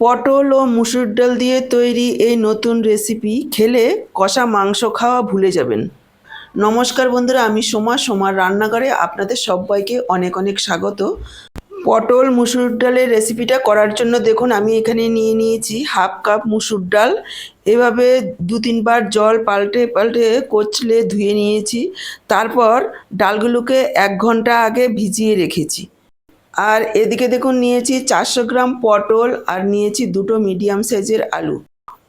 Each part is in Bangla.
পটল ও মুসুর ডাল দিয়ে তৈরি এই নতুন রেসিপি খেলে কষা মাংস খাওয়া ভুলে যাবেন। নমস্কার বন্ধুরা, আমি সোমা, সোমার রান্নাঘরে আপনাদের সবাইকে অনেক অনেক স্বাগত। পটল, মুসুর ডালের রেসিপিটা করার জন্য দেখুন, আমি এখানে নিয়ে নিয়েছি হাফ কাপ মুসুর ডাল। এভাবে দু তিনবার জল পাল্টে পাল্টে কচলে ধুয়ে নিয়েছি। তারপর ডালগুলোকে এক ঘণ্টা আগে ভিজিয়ে রেখেছি। আর এদিকে দেখুন, নিয়েছি চারশো গ্রাম পটল আর নিয়েছি দুটো মিডিয়াম সাইজের আলু।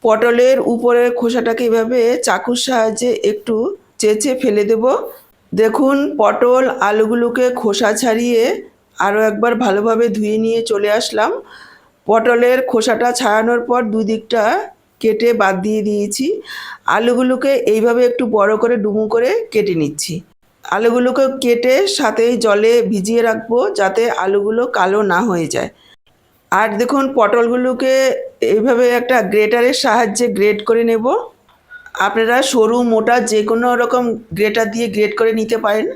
পটলের উপরের খোসাটাকে এভাবে চাকুর সাহায্যে একটু চেঁচে ফেলে দেব। দেখুন, পটল আলুগুলোকে খোসা ছাড়িয়ে আরও একবার ভালোভাবে ধুয়ে নিয়ে চলে আসলাম। পটলের খোসাটা ছাড়ানোর পর দুদিকটা কেটে বাদ দিয়ে দিয়েছি। আলুগুলোকে এইভাবে একটু বড় করে ডুমু করে কেটে নিচ্ছি। আলুগুলোকে কেটে সাথেই জলে ভিজিয়ে রাখব যাতে আলুগুলো কালো না হয়ে যায়। আর দেখুন, পটলগুলোকে এইভাবে একটা গ্রেটারের সাহায্যে গ্রেট করে নেব। আপনারা সরু, মোটা যে কোনো রকম গ্রেটার দিয়ে গ্রেট করে নিতে পারেন।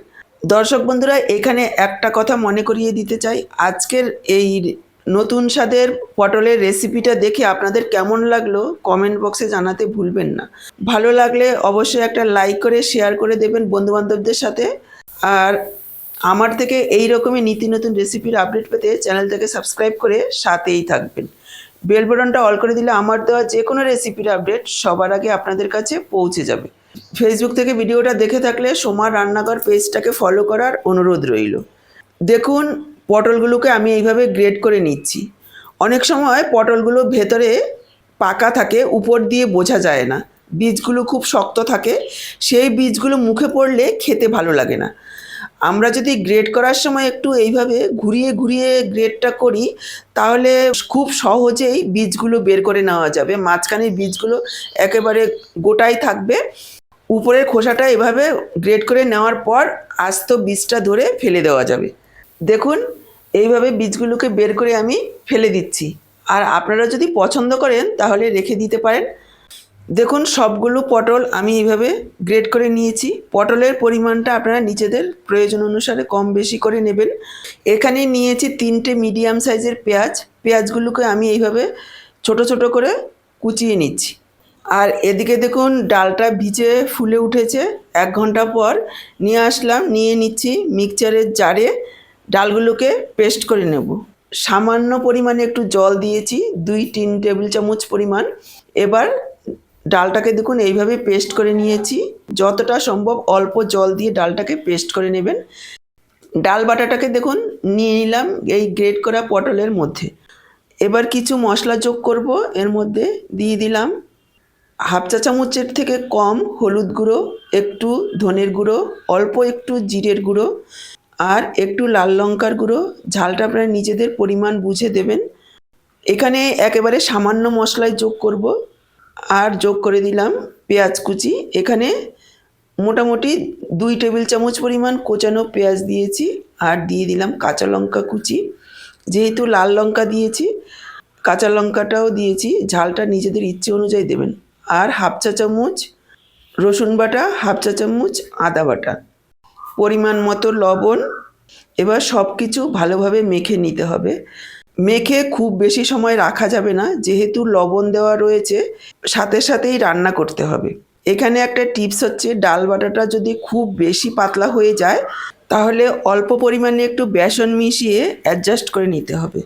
দর্শক বন্ধুরা, এখানে একটা কথা মনে করিয়ে দিতে চাই। আজকের এই নতুন স্বাদের পটলের রেসিপিটা দেখে আপনাদের কেমন লাগল কমেন্ট বক্সে জানাতে ভুলবেন না। ভালো লাগলে অবশ্যই একটা লাইক করে শেয়ার করে দেবেন বন্ধুবান্ধবদের সাথে। আর আমার থেকে এই রকমই নীতি নতুন রেসিপির আপডেট পেতে চ্যানেলটাকে সাবস্ক্রাইব করে সাথেই থাকবেন। বেল বাটনটা অল করে দিলে আমার দেওয়া যে কোনো রেসিপির আপডেট সবার আগে আপনাদের কাছে পৌঁছে যাবে। ফেসবুক থেকে ভিডিওটা দেখে থাকলে সোমার রান্নাঘর পেজটাকে ফলো করার অনুরোধ রইল। দেখুন পটলগুলোকে আমি এইভাবে গ্রেড করে নিচ্ছি। অনেক সময় পটলগুলো ভেতরে পাকা থাকে, উপর দিয়ে বোঝা যায় না। বীজগুলো খুব শক্ত থাকে, সেই বীজগুলো মুখে পড়লে খেতে ভালো লাগে না। আমরা যদি গ্রেড করার সময় একটু এইভাবে ঘুরিয়ে ঘুরিয়ে গ্রেডটা করি, তাহলে খুব সহজেই বীজগুলো বের করে নেওয়া যাবে। মাঝখানের বীজগুলো একেবারে গোটাই থাকবে। উপরের খোসাটা এভাবে গ্রেড করে নেওয়ার পর আস্ত বীজটা ধরে ফেলে দেওয়া যাবে। দেখুন, এইভাবে বীজগুলোকে বের করে আমি ফেলে দিচ্ছি। আর আপনারা যদি পছন্দ করেন, তাহলে রেখে দিতে পারেন। দেখুন, সবগুলো পটল আমি এইভাবে গ্রেড করে নিয়েছি। পটলের পরিমাণটা আপনারা নিজেদের প্রয়োজন অনুসারে কম বেশি করে নেবেন। এখানে নিয়েছি তিনটে মিডিয়াম সাইজের পেঁয়াজ। পেঁয়াজগুলোকে আমি এইভাবে ছোট ছোট করে কুচিয়ে নিচ্ছি। আর এদিকে দেখুন, ডালটা ভিজে ফুলে উঠেছে। এক ঘণ্টা পর নিয়ে আসলাম, নিয়ে নিচ্ছি মিক্সচারের জারে। ডালগুলোকে পেস্ট করে নেব। সামান্য পরিমাণে একটু জল দিয়েছি, দুই তিন টেবিল চামচ পরিমাণ। এবার ডালটাকে দেখুন, এইভাবে পেস্ট করে নিয়েছি। যতটা সম্ভব অল্প জল দিয়ে ডালটাকে পেস্ট করে নেবেন। ডাল বাটাটাকে দেখুন, নিয়ে নিলাম এই গ্রেট করা পটলের মধ্যে। এবার কিছু মশলা যোগ করব, এর মধ্যে দিয়ে দিলাম হাফ চা চামচের থেকে কম হলুদ গুঁড়ো, একটু ধনের গুঁড়ো, অল্প একটু জিরের গুঁড়ো। আর একটু লাল লঙ্কার গুঁড়ো। ঝালটা আপনারা নিজেদের পরিমাণ বুঝে দেবেন। এখানে একেবারে সামান্য মশলায় যোগ করব। আর যোগ করে দিলাম পেঁয়াজ কুচি। এখানে মোটামুটি দুই টেবিল চামচ পরিমাণ কোচানো পেঁয়াজ দিয়েছি। আর দিয়ে দিলাম কাঁচা লঙ্কা কুচি। যেহেতু লাল লঙ্কা দিয়েছি, কাঁচা লঙ্কাটাও দিয়েছি, ঝালটা নিজেদের ইচ্ছে অনুযায়ী দেবেন। আর হাফ চা চামচ রসুন বাটা, হাফ চা চামচ আদা বাটা। পরিমাণ মতো লবণ, এবার সব কিছু ভালোভাবে মেখে নিতে হবে। মেখে খুব বেশি সময় রাখা যাবে না, যেহেতু লবণ দেওয়া রয়েছে, সাথে সাথেই রান্না করতে হবে। এখানে একটা টিপস হচ্ছে, ডাল বাটাটা যদি খুব বেশি পাতলা হয়ে যায়, তাহলে অল্প পরিমাণে একটু বেসন মিশিয়ে অ্যাডজাস্ট করে নিতে হবে।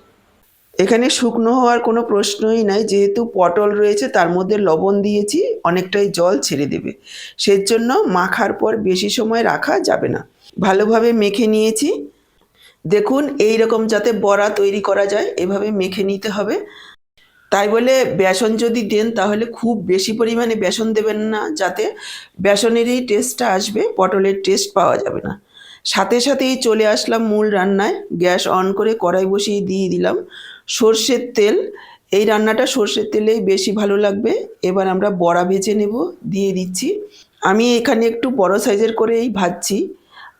এখানে শুকনো হওয়ার কোনো প্রশ্নই নাই, যেহেতু পটল রয়েছে, তার মধ্যে লবণ দিয়েছি, অনেকটাই জল ছেড়ে দেবে। সেজন্য মাখার পর বেশি সময় রাখা যাবে না। ভালোভাবে মেখে নিয়েছি। দেখুন এই রকম যাতে বড়া তৈরি করা যায়, এভাবে মেখে নিতে হবে। তাই বলে বেসন যদি দেন, তাহলে খুব বেশি পরিমাণে বেসন দেবেন না, যাতে বেসনেরই টেস্টটা আসবে, পটলের টেস্ট পাওয়া যাবে না। সাথে সাথেই চলে আসলাম মূল রান্নায়। গ্যাস অন করে কড়াই বসিয়ে দিয়ে দিলাম। সর্ষের তেল, এই রান্নাটা সর্ষের তেলেই বেশি ভালো লাগবে। এবার আমরা বড়া ভেজে নেব, দিয়ে দিচ্ছি। আমি এখানে একটু বড় সাইজের করেই ভাজছি।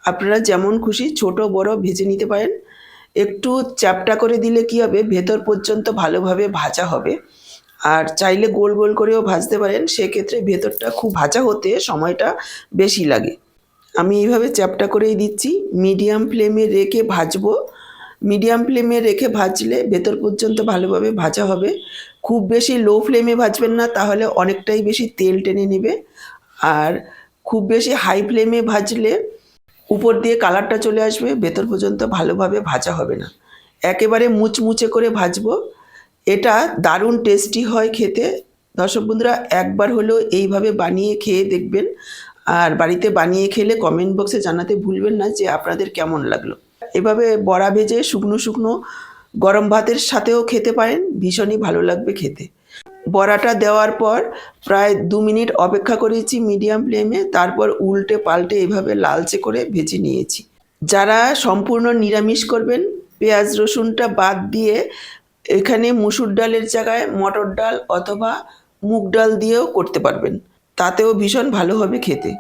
আপনারা যেমন খুশি ছোট বড় ভেজে নিতে পারেন। একটু চ্যাপটা করে দিলে কি হবে? ভেতর পর্যন্ত ভালোভাবে ভাজা হবে। আর চাইলে গোল গোল করেও ভাজতে পারেন। সেক্ষেত্রে ভেতরটা খুব ভাজা হতে সময়টা বেশি লাগে। আমি এইভাবে চ্যাপটা করেই দিচ্ছি। মিডিয়াম ফ্লেমে রেখে ভাজবো। মিডিয়াম ফ্লেমে রেখে ভাজলে ভেতর পর্যন্ত ভালোভাবে ভাজা হবে। খুব বেশি লো ফ্লেমে ভাজবেন না, তাহলে অনেকটাই বেশি তেল টেনে নেবে। আর খুব বেশি হাই ফ্লেমে ভাজলে উপর দিয়ে কালারটা চলে আসবে, ভেতর পর্যন্ত ভালোভাবে ভাজা হবে না। একেবারে মুচমুচে করে ভাজবো। এটা দারুণ টেস্টি হয় খেতে। দর্শক বন্ধুরা, একবার হলেও এইভাবে বানিয়ে খেয়ে দেখবেন। আর বাড়িতে বানিয়ে খেলে কমেন্ট বক্সে জানাতে ভুলবেন না যে আপনাদের কেমন লাগল। এভাবে বড়া ভেজে শুকনো শুকনো গরম ভাতের সাথেও খেতে পারেন, ভীষণই ভালো লাগবে খেতে। বড়াটা দেওয়ার পর প্রায় দু মিনিট অপেক্ষা করেছি মিডিয়াম ফ্লেমে তারপর উল্টে পাল্টে এভাবে লালচে করে ভেজে নিয়েছি। যারা সম্পূর্ণ নিরামিষ করবেন, পেঁয়াজ রসুনটা বাদ দিয়ে এখানে মুসুর ডালের জায়গায় মটর ডাল অথবা মুগ ডাল দিয়েও করতে পারবেন। তাতেও ভীষণ ভালো হবে খেতে।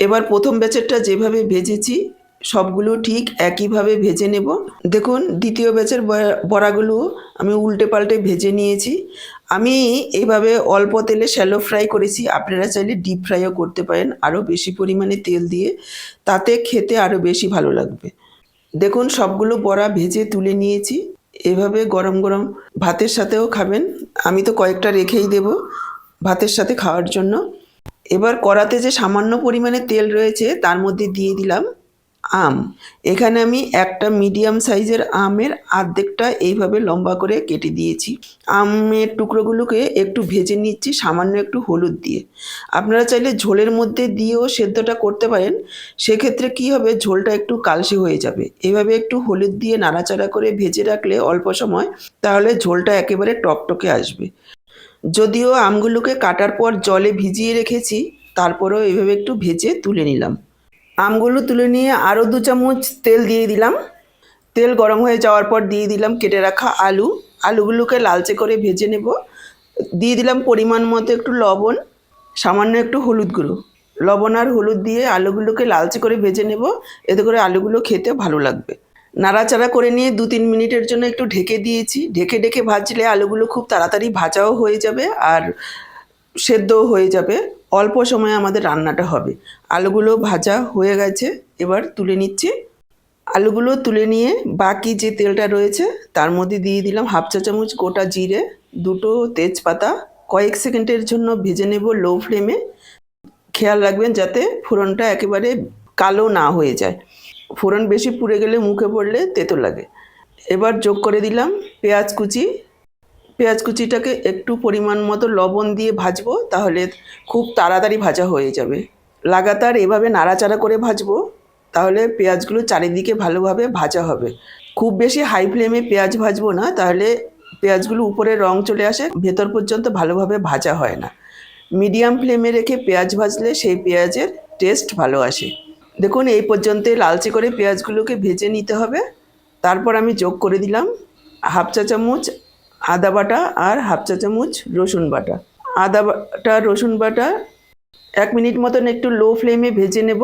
এবার প্রথম ব্যাচেরটা যেভাবে ভেজেছি, সবগুলো ঠিক একইভাবে ভেজে নেব। দেখুন, দ্বিতীয় ব্যাচের বড়া- বড়াগুলো আমি উল্টে পাল্টে ভেজে নিয়েছি। আমি এইভাবে অল্প তেলে শ্যালো ফ্রাই করেছি, আপনারা চাইলে ডিপ ফ্রাইও করতে পারেন আরও বেশি পরিমাণে তেল দিয়ে। তাতে খেতে আরও বেশি ভালো লাগবে। দেখুন, সবগুলো বড়া ভেজে তুলে নিয়েছি। এভাবে গরম গরম ভাতের সাথেও খাবেন। আমি তো কয়েকটা রেখেই দেব ভাতের সাথে খাওয়ার জন্য। এবার কড়াতে যে সামান্য পরিমাণে তেল রয়েছে, তার মধ্যে দিয়ে দিলাম আম। এখানে আমি একটা মিডিয়াম সাইজের আমের আর্ধেকটা এইভাবে লম্বা করে কেটে দিয়েছি। আমের টুকরোগুলোকে একটু ভেজে নিচ্ছি, সামান্য একটু হলুদ দিয়ে। আপনারা চাইলে ঝোলের মধ্যে দিয়েও সেদ্ধটা করতে পারেন। সেক্ষেত্রে কি হবে, ঝোলটা একটু কালসে হয়ে যাবে। এভাবে একটু হলুদ দিয়ে নাড়াচাড়া করে ভেজে রাখলে অল্প সময়, তাহলে ঝোলটা একেবারে টকটকে আসবে। যদিও আমগুলোকে কাটার পর জলে ভিজিয়ে রেখেছি, তারপরেও এভাবে একটু ভেজে তুলে নিলাম। আমগুলো তুলে নিয়ে আরও দু চামচ তেল দিয়ে দিলাম। তেল গরম হয়ে যাওয়ার পর দিয়ে দিলাম কেটে রাখা আলু। আলুগুলোকে লালচে করে ভেজে নেব। দিয়ে দিলাম পরিমাণ মতো একটু লবণ, সামান্য একটু হলুদ গুঁড়ো। লবণ আর হলুদ দিয়ে আলুগুলোকে লালচে করে ভেজে নেব। এতে করে আলুগুলো খেতে ভালো লাগবে। নাড়াচাড়া করে নিয়ে দু তিন মিনিটের জন্য একটু ঢেকে দিয়েছি। ঢেকে ঢেকে ভাজলে আলুগুলো খুব তাড়াতাড়ি ভাজাও হয়ে যাবে আর সেদ্ধও হয়ে যাবে। অল্প সময়ে আমাদের রান্নাটা হবে। আলুগুলো ভাজা হয়ে গেছে। এবার তুলে নিচ্ছি। আলুগুলো তুলে নিয়ে বাকি যে তেলটা রয়েছে তার মধ্যে দিয়ে দিলাম হাফ চা চামচ গোটা জিরে, দুটো তেজপাতা, কয়েক সেকেন্ডের জন্য ভেজে নেব লো ফ্লেমে। খেয়াল রাখবেন যাতে ফোড়নটা একেবারে কালো না হয়ে যায়। ফোড়ন বেশি পুড়ে গেলে মুখে পড়লে তেতো লাগে। এবার যোগ করে দিলাম পেঁয়াজ কুচি। পেঁয়াজ কুচিটাকে একটু পরিমাণ মতো লবণ দিয়ে ভাজবো, তাহলে খুব তাড়াতাড়ি ভাজা হয়ে যাবে। লাগাতার এভাবে নাড়াচাড়া করে ভাজবো, তাহলে পেঁয়াজগুলো চারিদিকে ভালোভাবে ভাজা হবে। খুব বেশি হাই ফ্লেমে পেঁয়াজ ভাজবো না, তাহলে পেঁয়াজগুলো উপরে রং চলে আসে, ভেতর পর্যন্ত ভালোভাবে ভাজা হয় না। মিডিয়াম ফ্লেমে রেখে পেঁয়াজ ভাজলে সেই পেঁয়াজের টেস্ট ভালো আসে। দেখুন, এই পর্যন্ত লালচে করে পেঁয়াজগুলোকে ভেজে নিতে হবে। তারপর আমি যোগ করে দিলাম হাফ চা চামচ আদা বাটা আর হাফ চা চামচ রসুন বাটা। আদা বাটা, রসুন বাটা এক মিনিট মতন একটু লো ফ্লেমে ভেজে নেব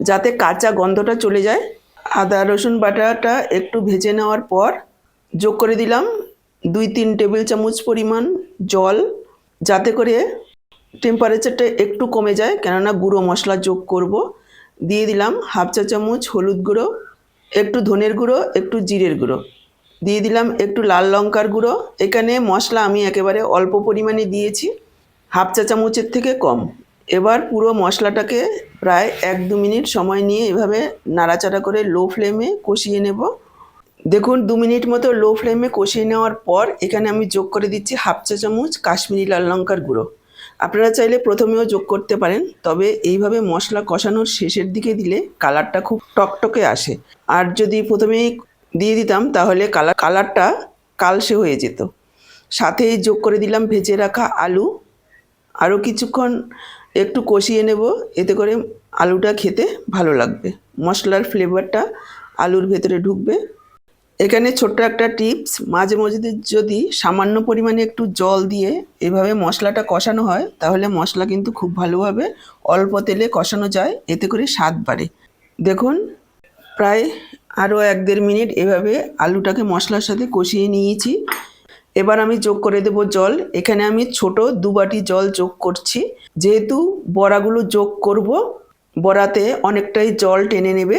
যাতে কাঁচা গন্ধটা চলে যায়। আদা, রসুন বাটাটা একটু ভেজে নেওয়ার পর যোগ করে দিলাম দুই তিন টেবিল চামচ পরিমাণ জল যাতে করে টেম্পারেচারটা একটু কমে যায়। কেননা গুঁড়ো মশলা যোগ করব। দিয়ে দিলাম হাফ চা চামচ হলুদ গুঁড়ো, একটু ধনের গুঁড়ো, একটু জিরের গুঁড়ো। দিয়ে দিলাম একটু লাল লঙ্কার গুঁড়ো। এখানে মশলা আমি একেবারে অল্প পরিমাণে দিয়েছি, হাফ চা চামচের থেকে কম। এবার পুরো মশলাটাকে প্রায় এক দু মিনিট সময় নিয়ে এভাবে নাড়াচাড়া করে লো ফ্লেমে কষিয়ে নেব। দেখুন, দু মিনিট মতো লো ফ্লেমে কষিয়ে নেওয়ার পর এখানে আমি যোগ করে দিচ্ছি হাফ চা চামচ কাশ্মীরি লাল লঙ্কার গুঁড়ো। আপনারা চাইলে প্রথমেও যোগ করতে পারেন, তবে এইভাবে মশলা কষানোর শেষের দিকে দিলে কালারটা খুব টকটকে আসে। আর যদি প্রথমেই দিয়ে দিতাম, তাহলে কালার, কালারটা কালসে হয়ে যেত। সাথেই যোগ করে দিলাম ভেজে রাখা আলু। আরও কিছুক্ষণ একটু কষিয়ে নেব, এতে করে আলুটা খেতে ভালো লাগবে। মশলার ফ্লেভারটা আলুর ভেতরে ঢুকবে। এখানে ছোট্ট একটা টিপস, মাঝে মধ্যে যদি সামান্য পরিমাণে একটু জল দিয়ে এভাবে মশলাটা কষানো হয়, তাহলে মশলা কিন্তু খুব ভালোভাবে অল্প তেলে কষানো যায়, এতে করে স্বাদ বাড়ে। দেখুন, প্রায় আরও এক দেড় মিনিট এভাবে আলুটাকে মশলার সাথে কষিয়ে নিয়েছি। এবার আমি যোগ করে দেব জল। এখানে আমি ছোট দু বাটি জল যোগ করছি। যেহেতু বড়াগুলো যোগ করব, বড়াতে অনেকটাই জল টেনে নেবে।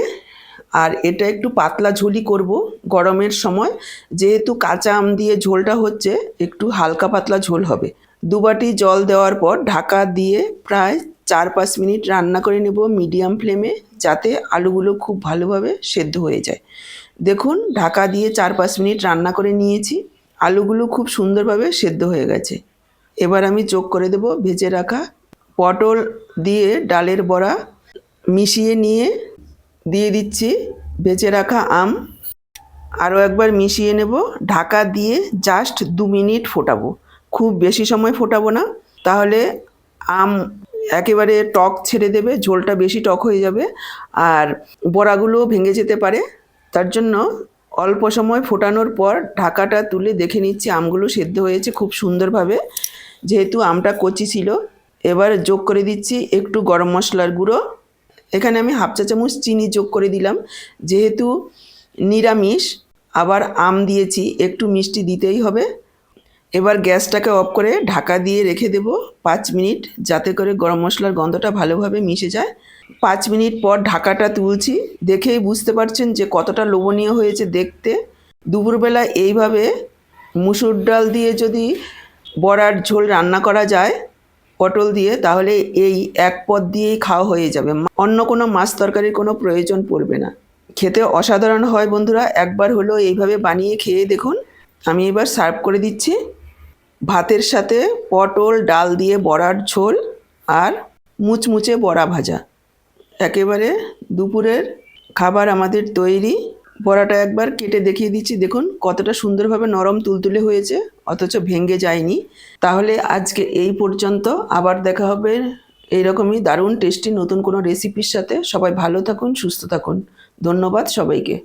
আর এটা একটু পাতলা ঝোলই করব গরমের সময়। যেহেতু কাঁচা আম দিয়ে ঝোলটা হচ্ছে, একটু হালকা পাতলা ঝোল হবে। দু বাটি জল দেওয়ার পর ঢাকা দিয়ে প্রায় চার পাঁচ মিনিট রান্না করে নেব মিডিয়াম ফ্লেমে, যাতে আলুগুলো খুব ভালোভাবে সেদ্ধ হয়ে যায়। দেখুন, ঢাকা দিয়ে চার পাঁচ মিনিট রান্না করে নিয়েছি। আলুগুলো খুব সুন্দরভাবে সেদ্ধ হয়ে গেছে। এবার আমি যোগ করে দেব ভেজে রাখা পটল দিয়ে ডালের বড়া মিশিয়ে নিয়ে দিয়ে দিচ্ছি ভেজে রাখা আম। আরও একবার মিশিয়ে নেব, ঢাকা দিয়ে জাস্ট দু মিনিট ফোটাবো। খুব বেশি সময় ফোটাবো না, তাহলে আম একেবারে টক ছেড়ে দেবে, ঝোলটা বেশি টক হয়ে যাবে আর বড়াগুলোও ভেঙে যেতে পারে। তার জন্য অল্প সময় ফোটানোর পর ঢাকাটা তুলে দেখে নিচ্ছি আমগুলো সেদ্ধ হয়েছে খুব সুন্দরভাবে, যেহেতু আমটা কচি ছিল। এবার যোগ করে দিচ্ছি একটু গরম মশলার গুঁড়ো। এখানে আমি হাফ চা চামচ চিনি যোগ করে দিলাম। যেহেতু নিরামিষ, আবার আম দিয়েছি, একটু মিষ্টি দিতেই হবে। এবার গ্যাসটাকে অফ করে ঢাকা দিয়ে রেখে দেব পাঁচ মিনিট, যাতে করে গরম মশলার গন্ধটা ভালোভাবে মিশে যায়। পাঁচ মিনিট পর ঢাকাটা তুলছি। দেখেই বুঝতে পারছেন যে কতটা লোভনীয় হয়েছে দেখতে। দুপুরবেলা এইভাবে মুসুর ডাল দিয়ে যদি বড়ার ঝোল রান্না করা যায় পটল দিয়ে, তাহলে এই এক পদ দিয়েই খাওয়া হয়ে যাবে। অন্য কোনো মাছ তরকারির কোনো প্রয়োজন পড়বে না। খেতে অসাধারণ হয় বন্ধুরা। একবার হলো এইভাবে বানিয়ে খেয়ে দেখুন। আমি এবার সার্ভ করে দিচ্ছি। ভাতের সাথে পটল, ডাল দিয়ে বড়ার ঝোল আর মুচমুচে বড়া ভাজা। একেবারে দুপুরের খাবার আমাদের তৈরি। বড়াটা একবার কেটে দেখিয়ে দিচ্ছি। দেখুন কতটা সুন্দরভাবে নরম তুলতুলে হয়েছে। অথচ ভেঙে যায়নি। তাহলে আজকে এই পর্যন্ত। আবার দেখা হবে এইরকমই দারুণ, টেস্টি, নতুন কোনো রেসিপির সাথে। সবাই ভালো থাকুন, সুস্থ থাকুন। ধন্যবাদ সবাইকে।